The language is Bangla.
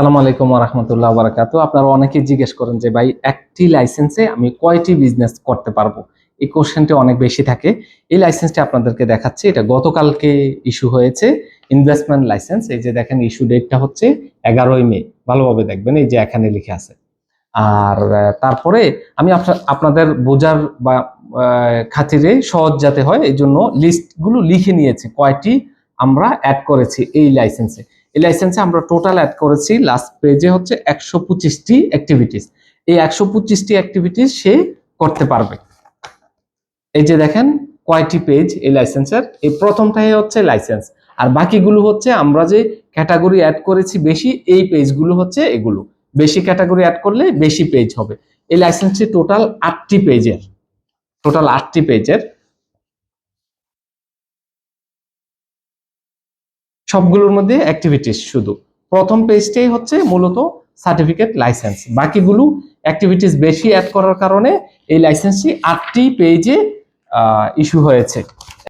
সালাম আলাইকুম রহমতুল্লাহ বারাকাতু আপনারা অনেকে জিজ্ঞেস করেন যে, ভাই, একটি লাইসেন্সে আমি কয়টি বিজনেস করতে পারব? এই কোশ্চেনটি অনেক বেশি থাকে। এই লাইসেন্সটি আপনাদেরকে দেখাচ্ছি। এটা গতকালকে ইস্যু হয়েছে ইনভেস্টমেন্ট লাইসেন্স এই যে দেখেন ইস্যু ডেটটা হচ্ছে এগারোই মে। ভালোভাবে দেখবেন, এই যে এখানে লিখে আছে। আর তারপরে আমি আপনা- আপনাদের বোঝার বা খাতিরে সহজ যাতে হয়, এই জন্য লিস্টগুলো লিখে নিয়েছি। কয়টি আমরা অ্যাড করেছি এই লাইসেন্সে এই লাইসেন্সে আমরা টোটাল অ্যাড করেছি লাস্ট পেজে হচ্ছে একশো পঁচিশটি অ্যাক্টিভিটিস এই একশো পঁচিশটি অ্যাক্টিভিটিস সে করতে পারবে। এই যে দেখেন, কয়টি পেজ এই লাইসেন্সের এই প্রথমটাই হচ্ছে লাইসেন্স আর বাকিগুলো হচ্ছে আমরা যে ক্যাটাগরি অ্যাড করেছি বেশি, এই পেজগুলো হচ্ছে এগুলো। বেশি ক্যাটাগরি অ্যাড করলে বেশি পেজ হবে। এই লাইসেন্সটি টোটাল আটটি পেজের টোটাল আটটি পেজের সবগুলোর মধ্যে অ্যাক্টিভিটিস শুধু। প্রথম পেজটাই হচ্ছে মূলত সার্টিফিকেট লাইসেন্স বাকিগুলো অ্যাক্টিভিটিস বেশি অ্যাড করার কারণে এই লাইসেন্সটি আটটি পেজে ইস্যু হয়েছে।